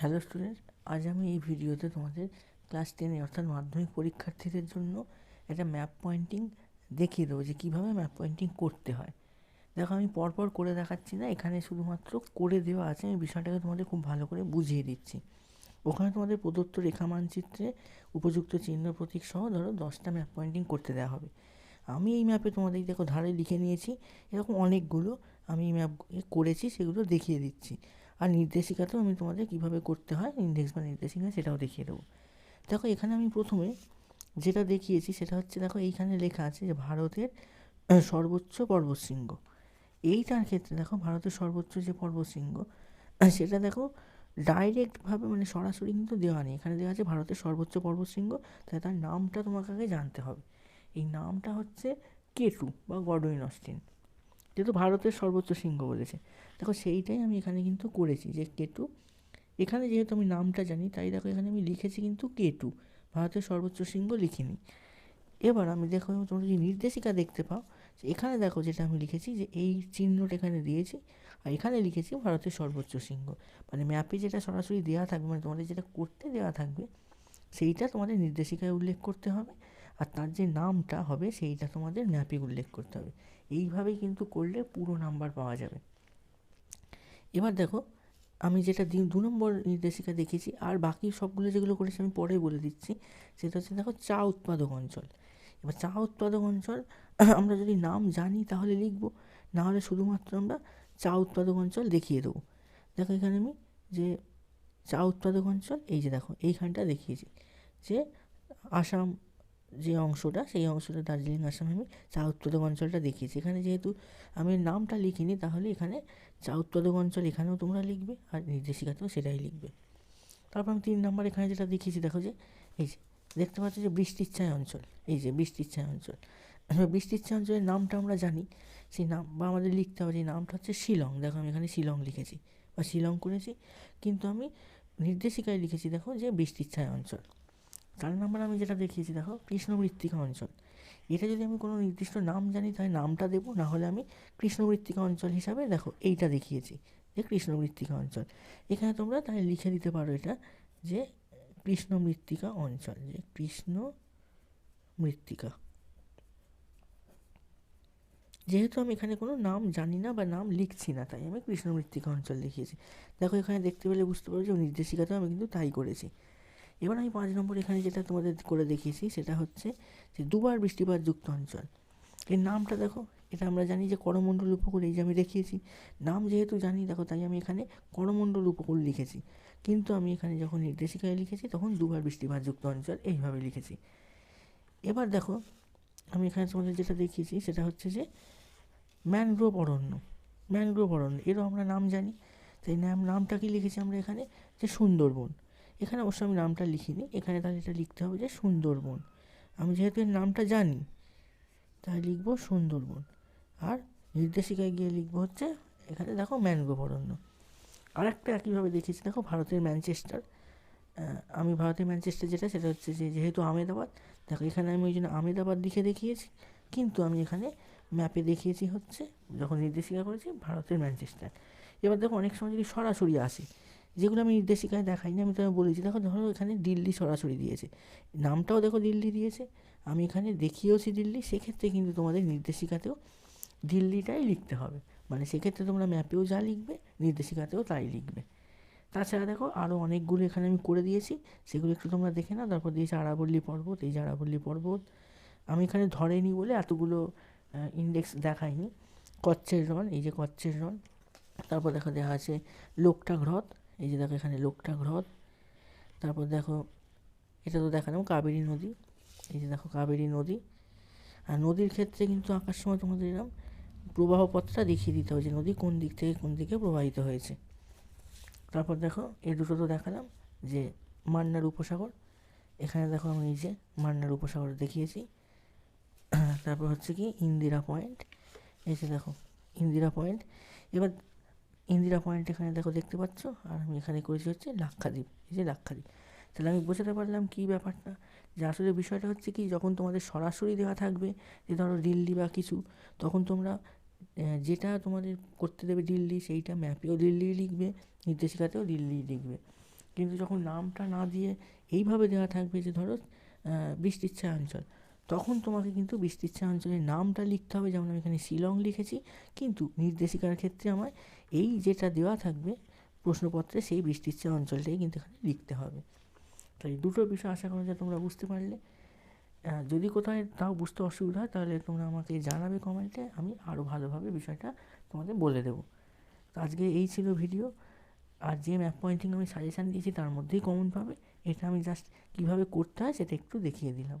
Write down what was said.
Hello student আজ আমি এই ভিডিওতে তোমাদের ক্লাস টেনে অর্থাৎ মাধ্যমিক পরীক্ষার্থীদের জন্য একটা ম্যাপ পয়েন্টিং দেখিয়ে দেবো যে কীভাবে ম্যাপ পয়েন্টিং করতে হয়। দেখো আমি পরপর করে দেখাচ্ছি না, এখানে শুধুমাত্র করে দেওয়া আছে, আমি বিষয়টাকে তোমাদের খুব ভালো করে বুঝিয়ে দিচ্ছি। ওখানে তোমাদের প্রদত্ত রেখা মানচিত্রে উপযুক্ত চিহ্ন প্রতীক সহ ধরো দশটা ম্যাপ পয়েন্টিং করতে দেওয়া হবে। আমি এই ম্যাপে তোমাদের দেখো ধারে লিখে নিয়েছি, এরকম অনেকগুলো আমি এই ম্যাপ করেছি, সেগুলো দেখিয়ে দিচ্ছি। আর নির্দেশিকাতেও আমি তোমাদের কীভাবে করতে হয় ইন্ডেক্স বা নির্দেশিকা সেটাও দেখিয়ে দেবো। দেখো, এখানে আমি প্রথমে যেটা দেখিয়েছি সেটা হচ্ছে, দেখো, এইখানে লেখা আছে যে ভারতের সর্বোচ্চ পর্বতশৃঙ্গ। এইটার ক্ষেত্রে দেখো, ভারতের সর্বোচ্চ যে পর্বতশৃঙ্গ, সেটা দেখো ডাইরেক্টভাবে মানে সরাসরি কিন্তু দেওয়া নেই। এখানে দেওয়া আছে ভারতের সর্বোচ্চ পর্বতশৃঙ্গ, তাই তার নামটা তোমাকে আগে জানতে হবে। এই নামটা হচ্ছে কেটু বা গডউইন অস্টিন। যেহেতু ভারতের সর্বোচ্চ শৃঙ্গ বলেছে। দেখো সেইটাই আমি এখানে কিন্তু করেছি যে কেটু এখানে যেহেতু আমি নামটা জানি, তাই দেখো এখানে আমি লিখেছি কিন্তু কেটু ভারতের সর্বোচ্চ শৃঙ্গ লিখিনি। এবার আমি দেখো তোমরা যদি নির্দেশিকা দেখতে পাও এখানে দেখো যেটা আমি লিখেছি যে এই চিহ্নটা এখানে দিয়েছি, আর এখানে লিখেছি ভারতের সর্বোচ্চ শৃঙ্গ মানে ম্যাপে যেটা সরাসরি দেওয়া থাকবে মানে তোমাদের যেটা করতে দেওয়া থাকবে, সেইটা তোমাদের নির্দেশিকায় উল্লেখ করতে হবে। আর তার যে নামটা হবে, সেইটা তোমাদের ম্যাপে উল্লেখ করতে হবে। এইভাবেই কিন্তু করলে পুরো নাম্বার পাওয়া যাবে। এবার দেখো, আমি যেটা দি, দু নম্বর নির্দেশিকা দেখেছি আর বাকি সবগুলো যেগুলো করেছি আমি পরে বলে দিচ্ছি। সেটা হচ্ছে দেখো, চা উৎপাদক অঞ্চল। এবার চা উৎপাদক অঞ্চল, আমরা যদি নাম জানি তাহলে লিখব, না হলে শুধুমাত্র আমরা চা উৎপাদক অঞ্চল দেখিয়ে দেবো। দেখো এখানে আমি যে চা উৎপাদক অঞ্চল, এই যে দেখো, এইখানটা দেখিয়েছি। যে আসাম যে অংশটা, সেই অংশটা দার্জিলিং আসাম আমি চা উৎপাদক অঞ্চলটা দেখিয়েছি এখানে যেহেতু আমি নামটা লিখিনি, তাহলে এখানে চা উৎপাদক অঞ্চল এখানেও তোমরা লিখবে আর নির্দেশিকাতেও সেটাই লিখবে। তারপর আমি তিন নম্বর এখানে যেটা দেখিয়েছি, দেখো যে, এই যে, দেখতে পাচ্ছ যে বৃষ্টির ছায় অঞ্চল, এই যে বৃষ্টির ছায় অঞ্চল। বৃষ্টির ছায় অঞ্চলের নামটা আমরা জানি, সেই নাম, বা আমাদের লিখতে হবে যে নামটা হচ্ছে শিলং। দেখো আমি এখানে শিলং লিখেছি, বা শিলং করেছি, কিন্তু আমি নির্দেশিকায় লিখেছি, দেখো যে বৃষ্টির ছায় অঞ্চল। চার নম্বর আমি যেটা দেখিয়েছি, দেখো কৃষ্ণমৃত্তিকা অঞ্চল। এটা যদি আমি কোনো নির্দিষ্ট নাম জানি, তাহলে নামটা দেবো, না হলে আমি কৃষ্ণমৃত্তিকা অঞ্চল হিসাবে, দেখো, এইটা দেখিয়েছি, যে কৃষ্ণমৃত্তিকা অঞ্চল। এখানে তোমরা তাহলে লিখে দিতে পারো এটা, যে কৃষ্ণমৃত্তিকা অঞ্চল, যে কৃষ্ণ মৃত্তিকা। যেহেতু আমি এখানে কোনো নাম জানি না বা নাম লিখছি না, তাই আমি কৃষ্ণ মৃত্তিকা অঞ্চল লিখিয়েছি দেখো, এখানে দেখতে পেলে বুঝতে পারো যে নির্দেশিকাতেও আমি কিন্তু তাই করেছি। এবার আমি পাঁচ নম্বর এখানে যেটা তোমাদের করে দেখিয়েছি, সেটা হচ্ছে যে দুবার বৃষ্টিপাত যুক্ত অঞ্চল। এর নামটা দেখো, এটা আমরা জানি যে করমণ্ডল উপকূল, এই যে আমি দেখিয়েছি, নাম যেহেতু জানি, দেখো তাই আমি এখানে করমণ্ডল উপকূল লিখেছি। কিন্তু আমি এখানে যখন নির্দেশিকায় লিখেছি, তখন দুবার বৃষ্টিপাত যুক্ত অঞ্চল এইভাবে লিখেছি। এবার দেখো, আমি এখানে তোমাদের যেটা দেখিয়েছি, সেটা হচ্ছে যে ম্যানগ্রোভ অরণ্য। ম্যানগ্রোভ অরণ্য, এরও আমরা নাম জানি। তাই নাম, নামটা কি লিখেছি আমরা এখানে? যে সুন্দরবন। এখানে অবশ্য আমি নামটা লিখিনি। এখানে তাহলে এটা লিখতে হবে যে সুন্দরবন। আমি যেহেতু এর নামটা জানি, তাই লিখব সুন্দরবন। আর নির্দেশিকায় গিয়ে লিখব হচ্ছে, এখানে দেখো ম্যানগ্রোভ অরণ্য। আরেকটা একইভাবে দেখিয়েছি, দেখো ভারতের ম্যানচেস্টার। আমি ভারতের ম্যানচেস্টার যেটা, সেটা হচ্ছে যে যেহেতু আমেদাবাদ দেখো এখানে আমি ওই জন্য আমেদাবাদ লিখে দেখিয়েছি, কিন্তু আমি এখানে ম্যাপে দেখিয়েছি হচ্ছে, যখন নির্দেশিকা করেছি, ভারতের ম্যানচেস্টার। এবার দেখো অনেক সময় যদি সরাসরি আসে যেগুলো আমি নির্দেশিকায় দেখাইনি, আমি তোমায় বলেছি। দেখো, ধরো এখানে দিল্লি সরাসরি দিয়েছে। নামটাও দেখো দিল্লি দিয়েছে। আমি এখানে দেখিয়েওছি দিল্লি, সেক্ষেত্রে কিন্তু তোমাদের নির্দেশিকাতেও দিল্লিটাই লিখতে হবে। মানে সেক্ষেত্রে তোমরা ম্যাপেও যা লিখবে, নির্দেশিকাতেও তাই লিখবে। তাছাড়া দেখো আরও অনেকগুলো এখানে আমি করে দিয়েছি। সেগুলো একটু তোমরা দেখে নাও। তারপর দিয়েছি আরাবল্লী পর্বত। এই যে আরাবল্লী পর্বত, আমি এখানে ধরেনি বলে এতগুলো ইন্ডেক্স দেখাইনি। কচ্ছের রন এই যে কচ্ছের রন তারপর দেখো দেখা আছে লোকটাক হ্রদ এই যে দেখো এখানে লোকটাক হ্রদ তারপর দেখো, এটা তো দেখালাম কাবেরী নদী। এই যে দেখো কাবেরী নদী। আর নদীর ক্ষেত্রে কিন্তু আঁকার সময় তোমাদের এরকম প্রবাহ পথটা দেখিয়ে দিতে হবে যে নদী কোন দিক থেকে কোন দিকে প্রবাহিত হয়েছে। তারপর দেখো এই দুটো তো দেখালাম যে মান্নার উপসাগর। এখানে দেখো আমি এই যে মান্নার উপসাগর দেখিয়েছি। তারপর হচ্ছে কি ইন্দিরা পয়েন্ট। এই যে দেখো, ইন্দিরা পয়েন্ট। এবার ইন্দিরা পয়েন্ট এখানে দেখো দেখতে পাচ্ছ আর আমি এখানে করেছি হচ্ছে লাক্ষাদ্বীপ এই যে লাক্ষাদ্বীপ। তাহলে আমি বোঝাতে পারলাম কী ব্যাপারটা? যে আসলে বিষয়টা হচ্ছে কি যখন তোমাদের সরাসরি দেওয়া থাকবে যে ধরো দিল্লি বা কিছু তখন তোমরা যেটা তোমাদের করতে দেবে দিল্লি সেইটা ম্যাপেও দিল্লি লিখবে নির্দেশিকাতেও দিল্লি লিখবে। কিন্তু যখন নামটা না দিয়ে এইভাবে দেওয়া থাকবে যে ধরো আহ, বৃষ্টির ছায়া অঞ্চল তখন তোমাকে কিন্তু ছায়া অঞ্চলের নামটা লিখতে হবে, যেমন আমি এখানে শিলং লিখেছি। কিন্তু নির্দেশিকার ক্ষেত্রে আমার এই যেটা দেওয়া থাকবে, প্রশ্নপত্রে সেই ছায়া অঞ্চলটাই কিন্তু এখানে লিখতে হবে। তাই দুটো বিষয় আশা করা যায় তোমরা বুঝতে পারলে। যদি কোথায় তাও বুঝতে অসুবিধা হয়, তাহলে তোমরা আমাকে জানাবে কমেন্টে, আমি আরও ভালোভাবে বিষয়টা তোমাদের বলে দেবো। তো আজকে এই ছিল ভিডিও। আর যে ম্যাপ পয়েন্টিং আমি সাজেশান দিয়েছি, তার মধ্যেই কমন পাবে। এটা আমি জাস্ট কীভাবে করতে হয়, সেটা একটু দেখিয়ে দিলাম।